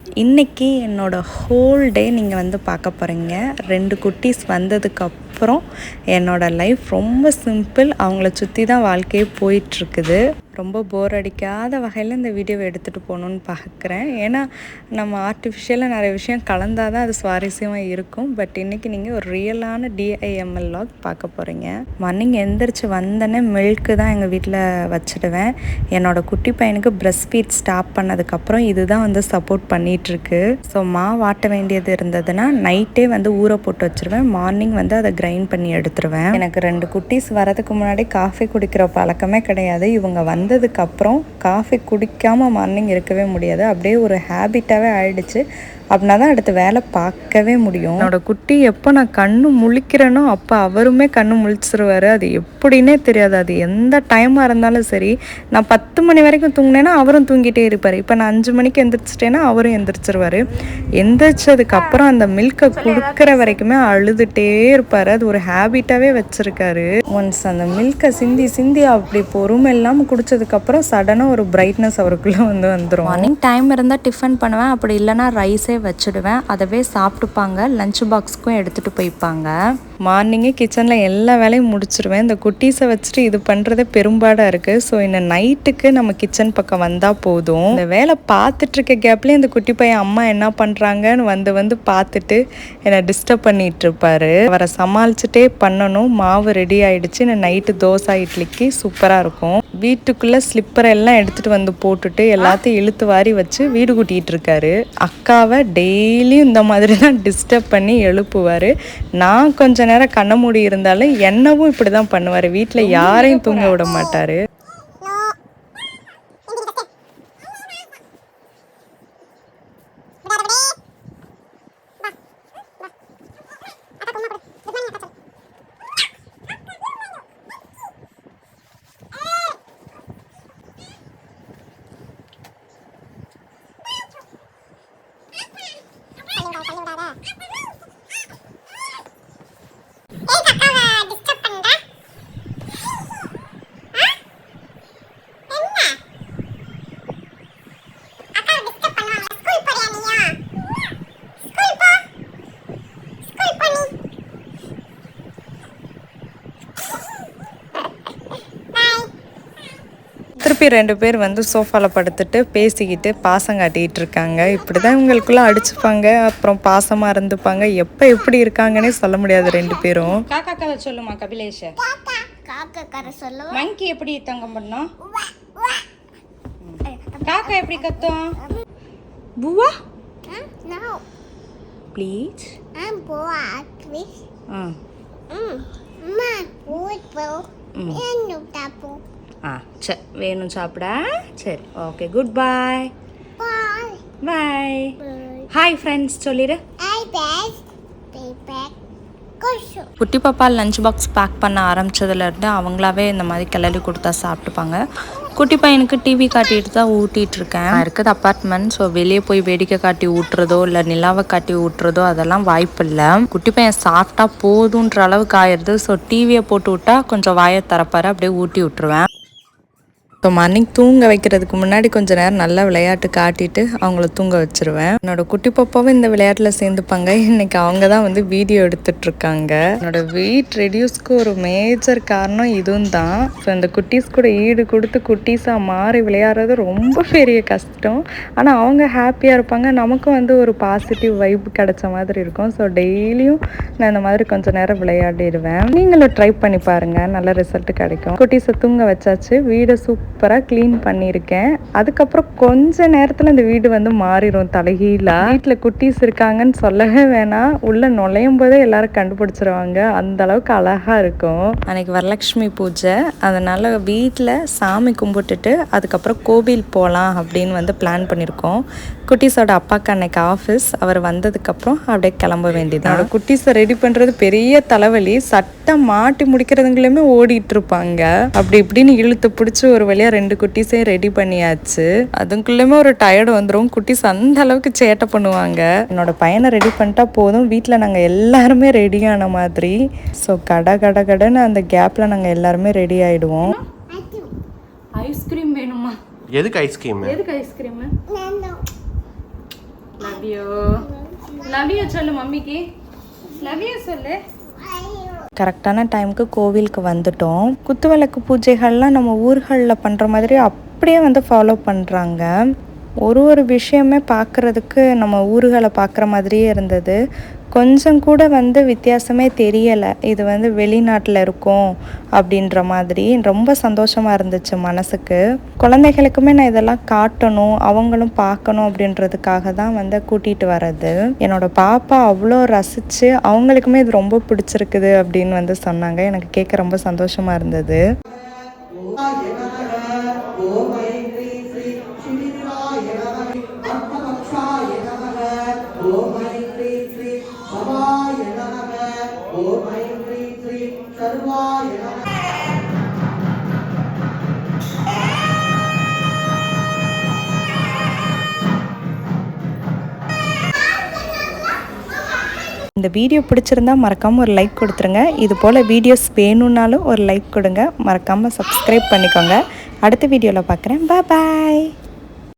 இன்றைக்கி என்னோடய whole day நீங்கள் வந்து பார்க்க போகிறீங்க ரெண்டு குட்டீஸ் வந்ததுக்கப்புறம் என்னோடய லைஃப் ரொம்ப சிம்பிள் அவங்கள சுற்றி தான் வாழ்க்கையே போயிட்டுருக்குது ரொம்ப போர் அடிக்காத வகையில் இந்த வீடியோவை எடுத்துகிட்டு போகணுன்னு பார்க்குறேன் ஏன்னா நம்ம ஆர்டிஃபிஷியலாக நிறைய விஷயம் கலந்தால் தான் அது சுவாரஸ்யமாக இருக்கும். பட் இன்றைக்கி நீங்கள் ஒரு ரியலான டிஐஎம்எல் லாக் பார்க்க போகிறீங்க மார்னிங் எந்திரிச்சு வந்தோடனே மில்க்கு தான் எங்கள் வீட்டில் வச்சுடுவேன். என்னோடய குட்டி பையனுக்கு பிரஸ்ட் ஃபீட் ஸ்டாப் பண்ணதுக்கப்புறம் இதுதான் வந்து சப்போர்ட் பண்ணிகிட்ருக்கு ஸோ மா வாட்ட வேண்டியது இருந்ததுன்னா நைட்டே வந்து ஊற போட்டு வச்சுருவேன். மார்னிங் வந்து அதை கிரைண்ட் பண்ணி எடுத்துருவேன். எனக்கு ரெண்டு குட்டீஸ் வரதுக்கு முன்னாடி காஃபி குடிக்கிற பழக்கமே கிடையாது. இவங்க வந்ததுக்கப்புறம் காஃபி குடிக்காமல் மார்னிங் இருக்கவே முடியாது. அப்படியே ஒரு ஹேபிட்டாகவே ஆயிடுச்சு. அப்படின்னா தான் அடுத்த வேலை பார்க்கவே முடியும். என்னோட குட்டி எப்போ நான் கண்ணு முழிக்கிறேனோ அப்போ அவருமே கண்ணு முழிச்சிருவாரு. அது எப்படின்னே தெரியாது. அது எந்த டைமாக இருந்தாலும் சரி. நான் பத்து மணி வரைக்கும் தூங்கினேன்னா அவரும் தூங்கிட்டே இருப்பார். இப்போ நான் அஞ்சு மணிக்கு எந்திரிச்சிட்டேன்னா அவரும் எந்திரிச்சிருவார். எந்திரிச்சதுக்கப்புறம் அந்த மில்கை கொடுக்குற வரைக்குமே அழுதுகிட்டே இருப்பார். அது ஒரு ஹேபிட்டாகவே வச்சுருக்காரு. ஒன்ஸ் அந்த மில்கை சிந்தி சிந்தி அப்படி பொறுமை இல்லாமல் குடிச்சதுக்கப்புறம் சடனாக ஒரு பிரைட்னஸ் அவருக்குள்ளே வந்து வந்துடும் மார்னிங் டைம் இருந்தால் டிஃபன் பண்ணுவேன். அப்படி இல்லைன்னா ரைஸே வச்சுடுவேன். அதவே சாப்பிட்டுப்பாங்க. லஞ்ச் பாக்ஸ்க்கும் எடுத்துகிட்டு போய்ப்பாங்க. மார்னிங்கே கிச்சனில் எல்லா வேலையும் முடிச்சிருவேன். இந்த குட்டீஸை வச்சுட்டு இது பண்ணுறதே பெரும்பாடாக இருக்குது ஸோ இந்த நைட்டுக்கு நம்ம கிச்சன் பக்கம் வந்தால் போதும். இந்த வேலை பார்த்துட்ருக்க கேப்லேயும் கேப்லேயே இந்த குட்டி பையன் அம்மா என்ன பண்ணுறாங்கன்னு வந்து வந்து பார்த்துட்டு என்னை டிஸ்டர்ப் பண்ணிகிட்ருப்பாரு அவரை சமாளிச்சுட்டே பண்ணணும். மாவு ரெடி ஆகிடுச்சு நான் நைட்டு தோசை இட்லிக்கு சூப்பராக இருக்கும். வீட்டுக்குள்ளே ஸ்லிப்பரை எல்லாம் எடுத்துகிட்டு வந்து போட்டுட்டு எல்லாத்தையும் இழுத்து வாரி வச்சு வீடு கூட்டிகிட்டு இருக்காரு. அக்காவை டெய்லியும் இந்த மாதிரி தான் டிஸ்டர்ப் பண்ணி எழுப்புவார். நான் கொஞ்ச நேரம் கண்ண மூடி இருந்தாலும் என்னவும் இப்படி தான் பண்ணுவார் வீட்டில் யாரையும் தூங்க விட மாட்டார். திருப்பி ரெண்டு பேர் வந்து சோஃபாவில் படுத்துட்டு பேசிக்கிட்டு பாசம் காட்டிகிட்டு இருக்காங்க இப்படி தான் இவங்களுக்குள்ள அடிச்சுப்பாங்க அப்புறம் பாசமாக இருந்துப்பாங்க. எப்போ எப்படி இருக்காங்கன்னே சொல்ல முடியாது ரெண்டு பேரும். காக்கா கதை சொல்லுமா கபிலேஷ? காக்கா கரை சொல்லுவோம் மங்கி எப்படி தங்கம் பண்ணோம் காக்கா எப்படி கத்தும்? புவா? Please bored with ah mm. அம்மா போய் போ என்ன தப்பு ஆ சரி வேணும் சாப்பிட? சரி okay good bye bye hi friends சொல்லிடு குட்டி பாப்பா லஞ்ச் பாக்ஸ் பேக் பண்ண ஆரம்பிச்சதுலேருந்து அவங்களாவே இந்த மாதிரி கிளறி கொடுத்தா சாப்பிட்டுப்பாங்க. குட்டி பையனுக்கு டிவி காட்டிட்டு தான் ஊட்டிட்டு இருக்கேன். நான் இருக்குது அப்பார்ட்மெண்ட் ஸோ வெளியே போய் வேடிக்கை காட்டி ஊட்டுறதோ இல்லை நிலாவை காட்டி ஊட்டுறதோ அதெல்லாம் வாய்ப்பு இல்லை. குட்டி பையன் சாப்பிட்டா போதுன்ற அளவுக்கு ஆயிடுது ஸோ டிவியை போட்டு விட்டா கொஞ்சம் வாயை திறப்பாரு அப்படியே ஊட்டி விட்டுருவேன். இப்போ மார்னிங் தூங்க வைக்கிறதுக்கு முன்னாடி கொஞ்ச நேரம் நல்லா விளையாட்டு காட்டிட்டு அவங்கள தூங்க வச்சிருவேன். என்னோட குட்டி பாப்பாவும் இந்த விளையாட்டில் சேர்ந்துப்பாங்க. இன்னைக்கு அவங்க தான் வந்து வீடியோ எடுத்துட்டு இருக்காங்க. என்னோட வெயிட் ரெடியூஸ்க்கு ஒரு மேஜர் காரணம் இதுவும் தான். ஸோ இந்த குட்டீஸ் கூட ஈடு கொடுத்து குட்டீஸாக மாறி விளையாடுறது ரொம்ப பெரிய கஷ்டம். ஆனால் அவங்க ஹாப்பியாக இருப்பாங்க. நமக்கும் வந்து ஒரு பாசிட்டிவ் வைப் கிடைச்ச மாதிரி இருக்கும். ஸோ டெய்லியும் நான் இந்த மாதிரி கொஞ்ச நேரம் விளையாடிடுவேன். நீங்களும் ட்ரை பண்ணி பாருங்க. நல்ல ரிசல்ட் கிடைக்கும். குட்டீஸை தூங்க வச்சாச்சு. வீடை சூப்பர் சூப்பராக க்ளீன் பண்ணியிருக்கேன். அதுக்கப்புறம் கொஞ்ச நேரத்தில் இந்த வீடு வந்து மாறிடும் தலைகீழா வீட்டில் குட்டீஸ் இருக்காங்கன்னு சொல்லவே வேணாம். உள்ள நுழையும் போதே எல்லாரும் கண்டுபிடிச்சிருவாங்க. அந்த அளவுக்கு அழகா இருக்கும். அன்னைக்கு வரலட்சுமி பூஜை. அதனால வீட்டில் சாமி கும்பிட்டுட்டு அதுக்கப்புறம் கோவில் போகலாம் அப்படின்னு வந்து பிளான் பண்ணியிருக்கோம் குட்டீஸோட அப்பாக்கு அன்னைக்கு ஆஃபீஸ் அவர் வந்ததுக்கப்புறம் அப்படியே கிளம்ப வேண்டியது குட்டீஸை ரெடி பண்ணுறது பெரிய தலைவலி. சட்டை மாட்டி முடிக்கிறதுங்களுமே ஓடிட்டு இருப்பாங்க. அப்படி இப்படின்னு இழுத்து பிடிச்சி ஒரு வழியாக ரெண்டு குட்டீஸையும் ரெடி பண்ணியாச்சு. அதுக்குள்ளேயுமே ஒரு டயர்டு வந்துடும் குட்டீஸ் அந்த அளவுக்கு சேட்டை பண்ணுவாங்க. என்னோட பையனை ரெடி பண்ணிட்டா போதும். வீட்டில் நாங்கள் எல்லாருமே ரெடியான மாதிரி. ஸோ கடை கடை கடைன்னு அந்த கேப்பில் நாங்கள் எல்லாருமே ரெடி ஆகிடுவோம் ஐஸ்கிரீம் வேணுமா? எதுக்கு ஐஸ்கிரீம் எதுக்கு ice cream love you love you சொல்லு மம்மிக்கு. லவ் யூ சொல்லு. கரெக்டான டைமுக்கு கோவிலுக்கு வந்துட்டோம். குத்துவிளக்கு பூஜைகள்லாம் நம்ம ஊர்களில் பண்ணுற மாதிரி அப்படியே வந்து ஃபாலோ பண்ணுறாங்க ஒரு ஒரு விஷயமே பார்க்குறதுக்கு நம்ம ஊர்களை பார்க்குற மாதிரியே இருந்தது. கொஞ்சம் கூட வந்து வித்தியாசமே தெரியலை. இது வந்து வெளிநாட்டில் இருக்கும் அப்படின்ற மாதிரி. ரொம்ப சந்தோஷமாக இருந்துச்சு மனசுக்கு. குழந்தைகளுக்குமே நான் இதெல்லாம் காட்டணும் அவங்களும் பார்க்கணும் அப்படின்றதுக்காக தான் வந்து கூட்டிகிட்டு வர்றது. என்னோட பாப்பா அவ்வளோ ரசித்து அவங்களுக்குமே இது ரொம்ப பிடிச்சிருக்குது அப்படின்னு வந்து சொன்னாங்க. எனக்கு கேட்க ரொம்ப சந்தோஷமாக இருந்தது. ஓம் ஐம் க்ரீம் சர்வாய இந்த வீடியோ பிடிச்சிருந்தா மறக்காமல் ஒரு லைக் கொடுத்துருங்க. இது போல் வீடியோஸ் வேணும்னாலும் ஒரு லைக் கொடுங்க. மறக்காமல் சப்ஸ்கிரைப் பண்ணிக்கோங்க. அடுத்த வீடியோவில் பார்க்குறேன் பாய்